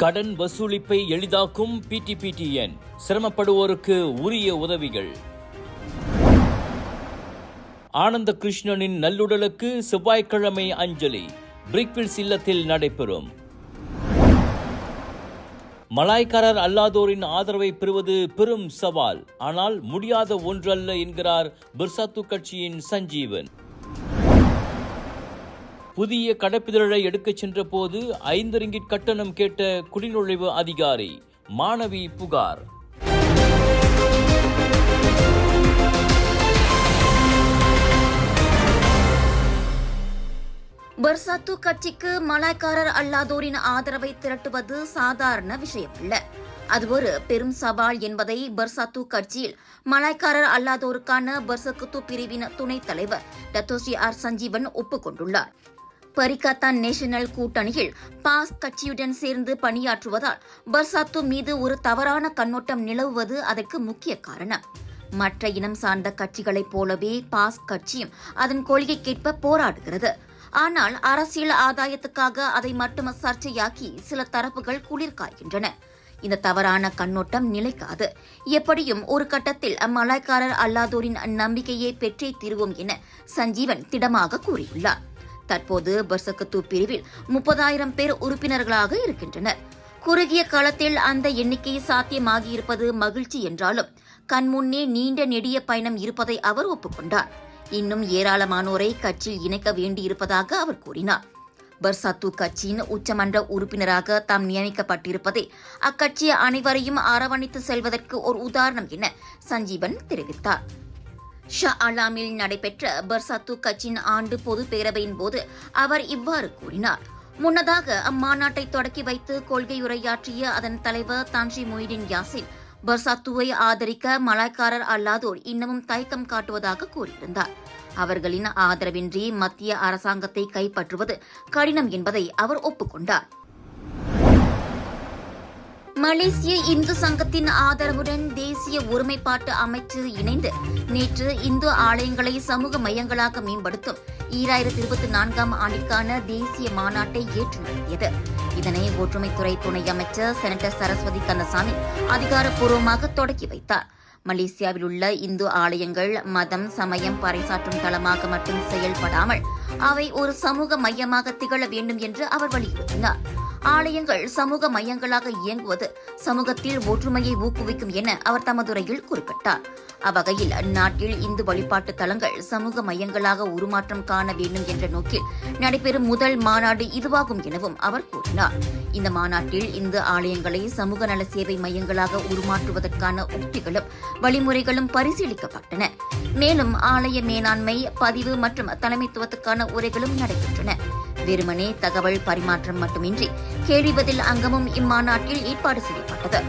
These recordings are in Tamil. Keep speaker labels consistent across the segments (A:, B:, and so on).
A: கடன் வசூலிப்பை எளிதாக்கும் பிடிபிடிஎன் சிரமப்படுவோருக்கு உரிய உதவிகள். ஆனந்த கிருஷ்ணனின் நல்லுடலுக்கு செவ்வாய்க்கிழமை அஞ்சலி. பிரிக்வில்ஸ் இல்லத்தில் நடைபெறும். மலாய்க்காரர் அல்லாதோரின் ஆதரவை பெறுவது பெரும் சவால். ஆனால் முடியாத ஒன்றல்ல என்கிறார் பிர்சாத்து கட்சியின் சஞ்சீவன். புதிய கடப்பிதழை எடுக்கச் சென்ற போது ஐந்து ரிங்கிட் கட்டணம் கேட்ட குடிநுழைவு அதிகாரி மாணவி புகார்.
B: பர்சாத்து கட்சிக்கு மலாய்க்காரர் அல்லாதோரின் ஆதரவை திரட்டுவது சாதாரண விஷயமல்ல. அது ஒரு பெரும் சவால் என்பதை பர்சாத்து கட்சியில் மலாய்க்காரர் அல்லாதோருக்கான பர்சக்குத்து பிரிவின் துணைத் தலைவர் டத்தோஸ்ரீ ஆர் சஞ்சீவன் ஒப்புக்கொண்டுள்ளார். பரிகாத்தான் நேஷனல் கூட்டணியில் பாஸ் கட்சியுடன் சேர்ந்து பணியாற்றுவதால் பர்சாத்து மீது ஒரு தவறான கண்ணோட்டம் நிலவுவது அதற்கு முக்கிய காரணம். மற்ற இனம் சார்ந்த கட்சிகளைப் போலவே பாஸ் கட்சியும் அதன் கொள்கைக்கேற்ப போராடுகிறது. ஆனால் அரசியல் ஆதாயத்துக்காக அதை மட்டும் சர்ச்சையாக்கி சில தரப்புகள் குளிர்காய்கின்றன இந்த தவறான கண்ணோட்டம் நிலைக்காது. எப்படியும் ஒரு கட்டத்தில் அம்மலாய்க்காரர் அல்லாதோரின் நம்பிக்கையை பெற்றே தீர்வோம் என சஞ்சீவன் திடமாக கூறியுள்ளார். தற்போது பர்சகத்து பிரிவில் முப்பதாயிரம் பேர் உறுப்பினர்களாக இருக்கின்றனர். குறுகிய காலத்தில் அந்த எண்ணிக்கை சாத்தியமாகியிருப்பது மகிழ்ச்சி என்றாலும் கண்முன்னே நீண்ட நெடிய பயணம் இருப்பதை அவர் ஒப்புக்கொண்டார். இன்னும் ஏராளமானோரை கட்சியில் இணைக்க வேண்டியிருப்பதாக அவர் கூறினார். பர்சாத்து கட்சியின் உச்சமன்ற உறுப்பினராக தாம் நியமிக்கப்பட்டிருப்பதே அக்கட்சி அனைவரையும் அரவணைத்து செல்வதற்கு ஒரு உதாரணம் என சஞ்சீவன் தெரிவித்தார். ஷா அலாமில் நடைபெற்ற பர்சாத்து கட்சியின் ஆண்டு பொது பேரவையின் போது அவர் இவ்வாறு கூறினார். முன்னதாக அம்மாநாட்டை தொடக்கி வைத்து கொள்கையுரையாற்றிய அதன் தலைவர் தான்ஷி மொய்டின் யாசின் பர்சாத்துவை ஆதரிக்க மலாய்க்காரர் அல்லாதோர் இன்னமும் தயக்கம் காட்டுவதாக கூறியிருந்தார். அவர்களின் ஆதரவின்றி மத்திய அரசாங்கத்தை கைப்பற்றுவது கடினம் என்பதை அவர் ஒப்புக்கொண்டார். மலேசிய இந்து சங்கத்தின் ஆதரவுடன் தேசிய ஒருமைப்பாட்டு அமைச்சு இணைந்து நேற்று இந்து ஆலயங்களை சமூக மையங்களாக மேம்படுத்தும் ஈராயிரத்தி இருபத்தி நான்காம் ஆண்டிற்கான தேசிய மாநாட்டை ஏற்று நடத்தியது. இதனை ஒற்றுமைத்துறை துணை அமைச்சர் செனட்டர் சரஸ்வதி கந்தசாமி அதிகாரப்பூர்வமாக தொடக்கி வைத்தார். மலேசியாவில் உள்ள இந்து ஆலயங்கள் மதம் சமயம் பறைசாற்றும் தளமாக மட்டும் செயல்படாமல் அவை ஒரு சமூக மையமாக திகழ வேண்டும் என்று அவர் வலியுறுத்தினார். ஆலயங்கள் சமூக மையங்களாக இயங்குவது சமூகத்தில் ஒற்றுமையை ஊக்குவிக்கும் என அவர் தமதுரையில் குறிப்பிட்டார். அவ்வகையில் அந்நாட்டில் இந்து வழிபாட்டு தலங்கள் சமூக மையங்களாக உருமாற்றம் காண வேண்டும் என்ற நோக்கில் நடைபெறும் முதல் மாநாடு இதுவாகும் எனவும் அவர் கூறினார். இந்த மாநாட்டில் இந்து ஆலயங்களை சமூக நல சேவை மையங்களாக உருமாற்றுவதற்கான உக்திகளும் வழிமுறைகளும் பரிசீலிக்கப்பட்டன. மேலும் ஆலய மேலாண்மை பதிவு மற்றும் தலைமைத்துவத்துக்கான உரைகளும் நடைபெற்றன. வெறுமனே தகவல் பரிமாற்றம் மட்டுமின்றி கேள்வி பதில் அங்கமும் இம்மாநாட்டில் ஏற்பாடு செய்யப்பட்டது.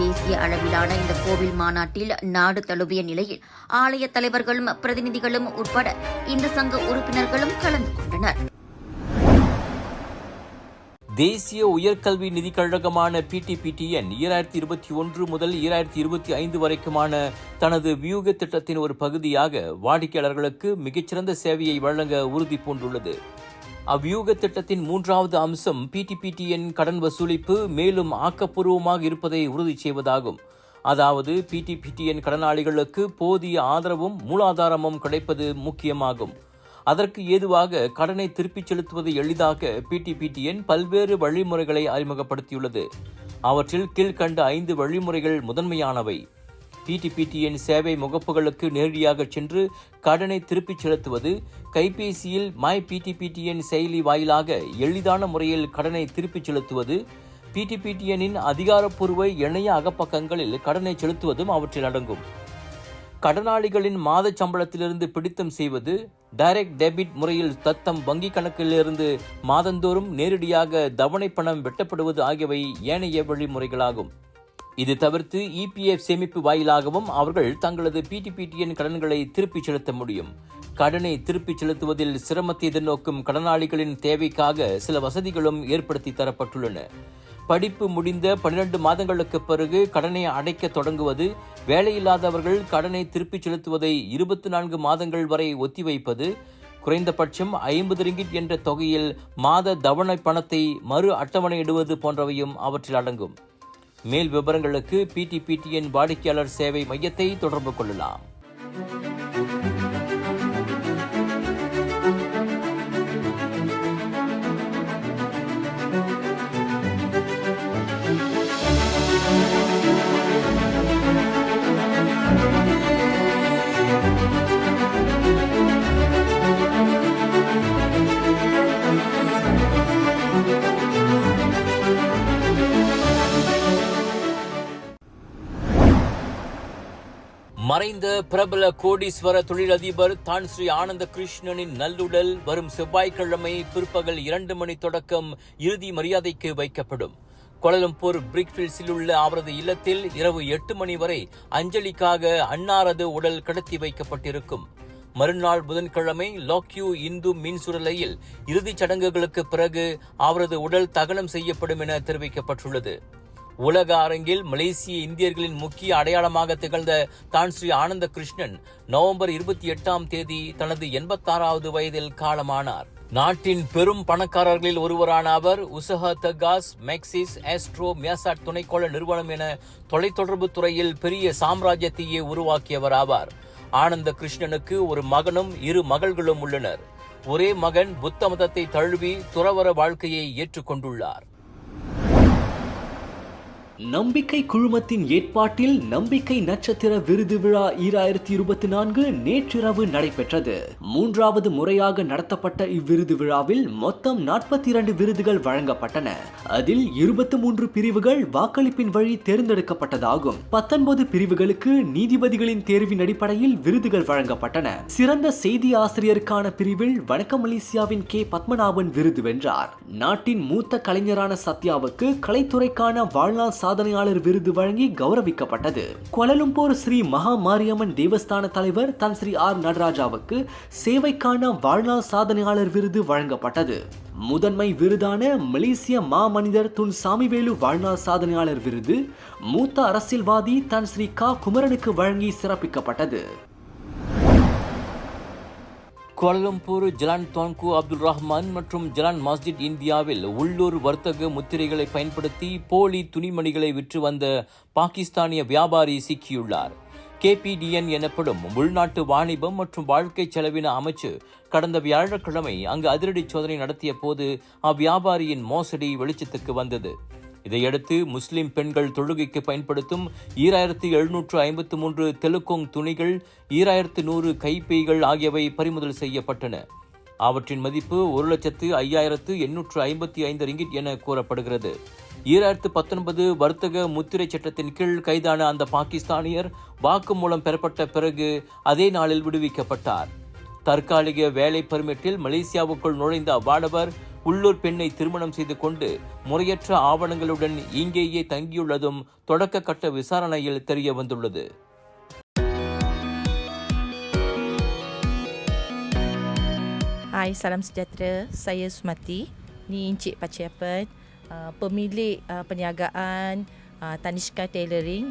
B: தேசிய அளவிலான இந்த கோவில் மாநாட்டில் நாடு தழுவிய நிலையில் ஆலய தலைவர்களும் பிரதிநிதிகளும் உட்பட இந்த சங்க உறுப்பினர்களும் கலந்து கொண்டனர்.
A: தேசிய உயர்கல்வி நிதிக் கழகமான பிடிபிடிஎன் ஈராயிரத்தி இருபத்தி ஒன்று முதல் ஈராயிரத்தி இருபத்தி ஐந்து வரைக்குமான தனது வியூக திட்டத்தின் ஒரு பகுதியாக வாடிக்கையாளர்களுக்கு மிகச்சிறந்த சேவையை வழங்க உறுதி பூண்டுள்ளது. அவ்வியூக திட்டத்தின் மூன்றாவது அம்சம் பிடிபிடிஎன் கடன் வசூலிப்பு மேலும் ஆக்கப்பூர்வமாக இருப்பதை உறுதி செய்வதாகும். அதாவது பிடிபிடிஎன் கடனாளிகளுக்கு போதிய ஆதரவும் மூலாதாரமும் கிடைப்பது முக்கியமாகும். அதற்கு ஏதுவாக கடனை திருப்பிச் செலுத்துவதை எளிதாக்க பிடிபிடிஎன் பல்வேறு வழிமுறைகளை அறிமுகப்படுத்தியுள்ளது. அவற்றில் கீழ்கண்ட ஐந்து வழிமுறைகள் முதன்மையானவை. பிடிபிடிஎன் சேவை முகப்புகளுக்கு நேரடியாக சென்று கடனை திருப்பிச் செலுத்துவது கைபேசியில் மை பிடிபிடிஎன் செயலி வாயிலாக எளிதான முறையில் கடனை திருப்பிச் செலுத்துவது பிடிபிடிஎனின் அதிகாரப்பூர்வ இணைய அகப்பக்கங்களில் கடனை செலுத்துவதும் அவற்றில் அடங்கும். கடனாளிகளின் மாத சம்பளத்திலிருந்து பிடித்தம் செய்வது டைரக்ட் டெபிட் முறையில் தத்தம் வங்கிக் கணக்கிலிருந்து மாதந்தோறும் நேரடியாக தவணை பணம் வெட்டப்படுவது ஆகியவை ஏனைய வழிமுறைகளாகும். இது தவிர்த்து இபிஎஃப் சேமிப்பு வாயிலாகவும் அவர்கள் தங்களது பிடிபிடிஎன் கடன்களை திருப்பிச் செலுத்த முடியும். கடனை திருப்பிச் செலுத்துவதில் சிரமத்தை எதிர்நோக்கும் கடனாளிகளின் தேவைக்காக சில வசதிகளும் ஏற்படுத்தி தரப்பட்டுள்ளன. படிப்பு முடிந்த பன்னிரண்டு மாதங்களுக்கு பிறகு கடனை அடைக்க தொடங்குவது வேலையில்லாதவர்கள் கடனை திருப்பிச் செலுத்துவதை இருபத்தி நான்கு மாதங்கள் வரை ஒத்திவைப்பது குறைந்தபட்சம் ஐம்பது ரிங்கிட் என்ற தொகையில் மாத தவணை பணத்தை மறு அட்டவணையிடுவது போன்றவையும் அவற்றில் அடங்கும். மேல் விவரங்களுக்கு பிடிபிடிஎன் வாடிக்கையாளர் சேவை மையத்தை தொடர்பு கொள்ளலாம். மறைந்த பிரபல கோடீஸ்வர தொழிலதிபர் தான் ஸ்ரீ ஆனந்த கிருஷ்ணனின் நல்லுடல் வரும் செவ்வாய்க்கிழமை பிற்பகல் இரண்டு மணி தொடக்கம் இறுதி மரியாதைக்கு வைக்கப்படும். கோலலம்பூர் பிரிக்ஃபீல்ட்ஸில் உள்ள அவரது இல்லத்தில் இரவு எட்டு மணி வரை அஞ்சலிக்காக அன்னாரது உடல் கடத்தி வைக்கப்பட்டிருக்கும். மறுநாள் புதன்கிழமை லாக்யூ இந்து மின்சுரலையில் இறுதிச் சடங்குகளுக்கு பிறகு அவரது உடல் தகனம் செய்யப்படும் என தெரிவிக்கப்பட்டுள்ளது. உலக அரங்கில் மலேசிய இந்தியர்களின் முக்கிய அடையாளமாக திகழ்ந்த தான் ஸ்ரீ ஆனந்த கிருஷ்ணன் நவம்பர் இருபத்தி எட்டாம் தேதி தனது எண்பத்தாறாவது வயதில் காலமானார். நாட்டின் பெரும் பணக்காரர்களில் ஒருவரான அவர் உசஹ தகாஸ் மெக்சிஸ் ஆஸ்ட்ரோ மியாசாட் துணைக்கோள நிறுவனம் என தொலைத்தொடர்பு துறையில் பெரிய சாம்ராஜ்யத்தையே உருவாக்கியவர் ஆவார். ஆனந்த கிருஷ்ணனுக்கு ஒரு மகனும் இரு மகள்களும் உள்ளனர். ஒரே மகன் புத்த மதத்தை தழுவி துறவர வாழ்க்கையை ஏற்றுக்கொண்டுள்ளார்.
C: நம்பிக்கை குழுமத்தின் ஏற்பாட்டில் நம்பிக்கை நட்சத்திர விருது விழா ஈராயிரத்தி இருபத்தி நான்கு நேற்றிரவு நடைபெற்றது. மூன்றாவது முறையாக நடத்தப்பட்ட இவ்விருது விழாவில் மொத்தம் நாற்பத்தி இரண்டு விருதுகள் வழங்கப்பட்டன. அதில் இருபத்தி மூன்று பிரிவுகள் வாக்களிப்பின் வழி தேர்ந்தெடுக்கப்பட்டதாகும். பத்தொன்பது பிரிவுகளுக்கு நீதிபதிகளின் தேர்வின் அடிப்படையில் விருதுகள் வழங்கப்பட்டன. சிறந்த செய்தி ஆசிரியருக்கான பிரிவில் வணக்கம் மலேசியாவின் கே. பத்மநாபன் விருது வென்றார். நாட்டின் மூத்த கலைஞரான சத்யாவுக்கு கலைத்துறைக்கான வாழ்நாள் சாதனையாளர் விருது வழங்கி கௌரவிக்கப்பட்டது. கொலலும்பூர் ஸ்ரீ மகா மாரியம்மன் தேவஸ்தான தலைவர் தன் ஸ்ரீ ஆர் நடராஜாவுக்கு சேவைக்கான வாழ்நாள் சாதனையாளர் விருது வழங்கப்பட்டது. முதன்மை விருதான மலேசிய மாமனிதர் துன் சாமிவேலு வாழ்நாள் சாதனையாளர் விருது மூத்த அரசியல்வாதி தன் ஸ்ரீ கா குமரனுக்கு வழங்கி சிறப்பிக்கப்பட்டது.
A: கோலம்பூர் ஜலான் தோன்கு அப்துல் ரஹ்மான் மற்றும் ஜலான் மஸ்ஜித் இந்தியாவில் உள்ளூர் வர்த்தக முத்திரைகளை பயன்படுத்தி போலி துணிமணிகளை விற்று வந்த பாகிஸ்தானிய வியாபாரி சிக்கியுள்ளார். கேபிடிஎன் எனப்படும் உள்நாட்டு வாணிபம் மற்றும் வாழ்க்கை செலவின அமைச்சு கடந்த வியாழக்கிழமை அங்கு அதிரடி சோதனை நடத்திய போது அவ்வியாபாரியின் மோசடி வெளிச்சத்துக்கு வந்தது. இதையடுத்து முஸ்லிம் பெண்கள் தொழுகைக்கு பயன்படுத்தும் ஈராயிரத்து எழுநூற்று ஐம்பத்து மூன்று தெலுக்கோங் துணிகள் ஈராயிரத்து நூறு கைப்பைகள் ஆகியவை பறிமுதல் செய்யப்பட்டன. அவற்றின் மதிப்பு ஒரு லட்சத்து ஐயாயிரத்து எண்ணூற்று ஐம்பத்தி ஐந்து ரிங்கிட் என கூறப்படுகிறது. ஈராயிரத்து பத்தொன்பது வர்த்தக முத்திரை சட்டத்தின் கீழ் கைதான அந்த பாகிஸ்தானியர் வாக்குமூலம் பெறப்பட்ட பிறகு அதே நாளில் விடுவிக்கப்பட்டார். தற்காலிக வேலை பர்மிட்டில் மலேசியாவுக்குள் நுழைந்த அவ்வாடவர் உள்ளூர் பெண்ணை திருமணம் செய்து கொண்டு முறையற்ற ஆவணங்களுடன் இங்கேயே தங்கியுள்ளதும் தொடக்க கட்ட விசாரணையில் தெரிய வந்துள்ளது
D: Hai, salam sejahtera. Saya Sumati. Ni Encik Paciapan, uh, pemilik uh, perniagaan uh, Tanishka Tailoring.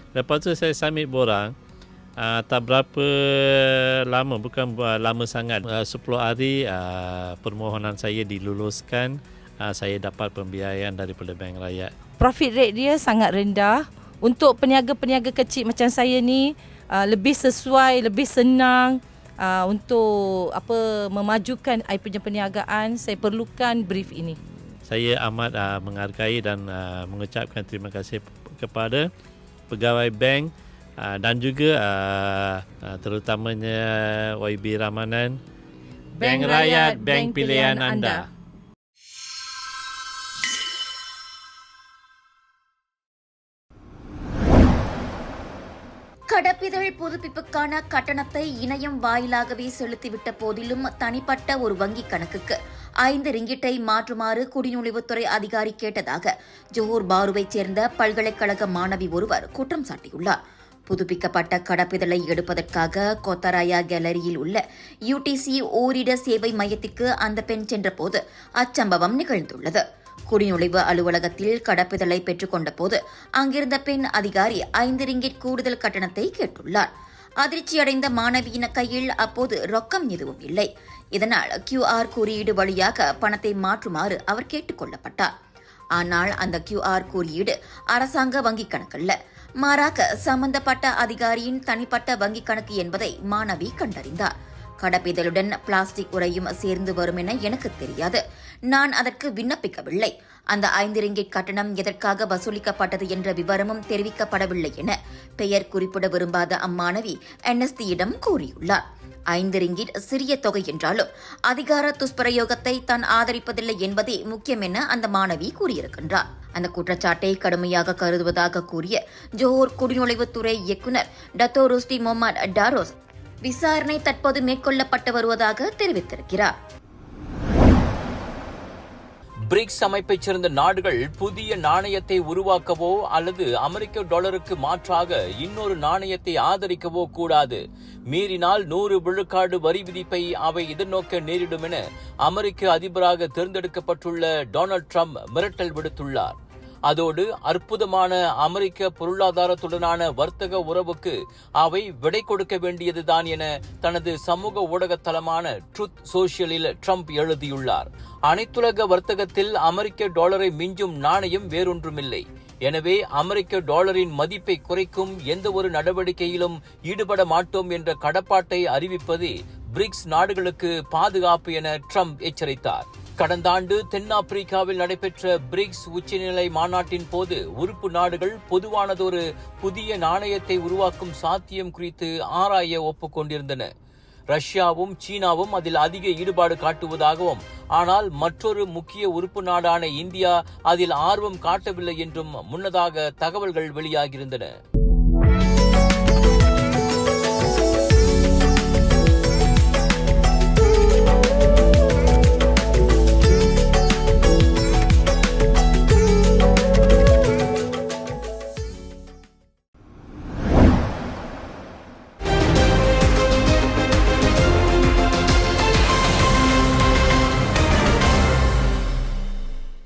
E: Lepas tu saya submit borang. Uh, tak berapa lama, bukan uh, lama sangat. Uh, 10 hari uh, permohonan saya diluluskan. Uh, saya dapat pembiayaan daripada Bank Rakyat.
D: Profit rate dia sangat rendah. Untuk peniaga-peniaga kecil macam saya ni, uh, lebih sesuai, lebih senang uh, untuk apa memajukan I punya perniagaan. Saya perlukan brief ini.
E: Saya amat uh, menghargai dan uh, mengucapkan terima kasih kepada pegawai bank uh, dan juga uh, uh, terutamanya YB Ramanan. Bank Rakyat, bank pilihan anda.
B: கடப்பிதழ் புதுப்பிப்புக்கான கட்டணத்தை இணையம் வாயிலாகவே செலுத்திவிட்ட போதிலும் தனிப்பட்ட ஒரு வங்கிக் கணக்குக்கு ஐந்து ரிங்கிட்டை மாற்றுமாறு குடிநுழைவுத்துறை அதிகாரி கேட்டதாக ஜோஹூர் பாருவைச் சேர்ந்த பல்கலைக்கழக மாணவி ஒருவர் குற்றம் சாட்டியுள்ளார். புதுப்பிக்கப்பட்ட கடப்பிதழை எடுப்பதற்காக கொத்தராயா கேலரியில் உள்ள யுடிசி ஓரிட சேவை மையத்திற்கு அந்த பெண் சென்றபோது அச்சம்பவம் நிகழ்ந்துள்ளது. குடிநுழைவு அலுவலகத்தில் கடப்பிதழை பெற்றுக்கொண்ட போது அங்கிருந்த பெண் அதிகாரி ஐந்து ரிங்கிட் கூடுதல் கட்டணத்தை கேட்டுள்ளார். அதிர்ச்சியடைந்த மாணவியின் கையில் அப்போது ரொக்கம் எதுவும் இல்லை. இதனால் கியூஆர் குறியீடு வழியாக பணத்தை மாற்றுமாறு அவர் கேட்டுக் கொள்ளப்பட்டார். ஆனால் அந்த கியூஆர் குறியீடு அரசாங்க வங்கிக் கணக்கல்ல மாறாக சம்பந்தப்பட்ட அதிகாரியின் தனிப்பட்ட வங்கிக் கணக்கு என்பதை மாணவி கண்டறிந்தார். கடப்பிதழுடன் பிளாஸ்டிக் உரையும் சேர்ந்து வரும் என எனக்கு தெரியாது. நான் அதற்கு விண்ணப்பிக்கவில்லை. அந்த ஐந்து ரிங்கிட் கட்டணம் எதற்காக வசூலிக்கப்பட்டது என்ற விவரமும் தெரிவிக்கப்படவில்லை என பெயர் குறிப்பிட விரும்பாத அம்மாணவி என்எஸ்டியிடம் கூறியுள்ளார். ஐந்து ரிங்கிட் சிறிய தொகை என்றாலும் அதிகார துஷ்பிரயோகத்தை தான் ஆதரிப்பதில்லை என்பதே முக்கியம் என அந்த மாணவி கூறியிருக்கின்றார். அந்த குற்றச்சாட்டை கடுமையாக கருதுவதாக கூறிய ஜோஹர் குடிநுழைவுத்துறை இயக்குநர் டத்தோ ருஸ்டி முகமது டாரோஸ் விசாரணை தற்போது மேற்கொள்ளப்பட்டு வருவதாக தெரிவித்திருக்கிறார்.
A: பிரிக்ஸ் அமைப்பைச் சேர்ந்த நாடுகள் புதிய நாணயத்தை உருவாக்கவோ அல்லது அமெரிக்க டாலருக்கு மாற்றாக இன்னொரு நாணயத்தை ஆதரிக்கவோ கூடாது. மீறினால் நூறு விழுக்காடு வரி விதிப்பை அவை எதிர்நோக்க நேரிடும் என அமெரிக்க அதிபராக தேர்ந்தெடுக்கப்பட்டுள்ள டொனால்ட் ட்ரம்ப் மிரட்டல் விடுத்துள்ளார். அதோடு அற்புதமான அமெரிக்க பொருளாதாரத்துடனான வர்த்தக உறவுக்கு அவை விடை கொடுக்க வேண்டியதுதான் என தனது சமூக ஊடக தளமான ட்ருத் சோசியலில் ட்ரம்ப் எழுதியுள்ளார். அனைத்துலக வர்த்தகத்தில் அமெரிக்க டாலரை மிஞ்சும் நாணயம் வேறொன்றுமில்லை. எனவே அமெரிக்க டாலரின் மதிப்பை குறைக்கும் எந்த ஒரு நடவடிக்கையிலும் ஈடுபட மாட்டோம் என்ற கடப்பாட்டை அறிவிப்பது பிரிக்ஸ் நாடுகளுக்கு பாதுகாப்பு என ட்ரம்ப் எச்சரித்தார். கடந்த ஆண்டு தென்னாப்பிரிக்காவில் நடைபெற்ற பிரிக்ஸ் உச்சநிலை மாநாட்டின் போது உறுப்பு நாடுகள் பொதுவானதொரு புதிய நாணயத்தை உருவாக்கும் சாத்தியம் குறித்து ஆராய ஒப்புக்கொண்டிருந்தன. ரஷ்யாவும் சீனாவும் அதில் அதிக ஈடுபாடு காட்டுவதாகவும் ஆனால் மற்றொரு முக்கிய உறுப்பு நாடான இந்தியா அதில் ஆர்வம் காட்டவில்லை என்றும் முன்னதாக தகவல்கள் வெளியாகியிருந்தன.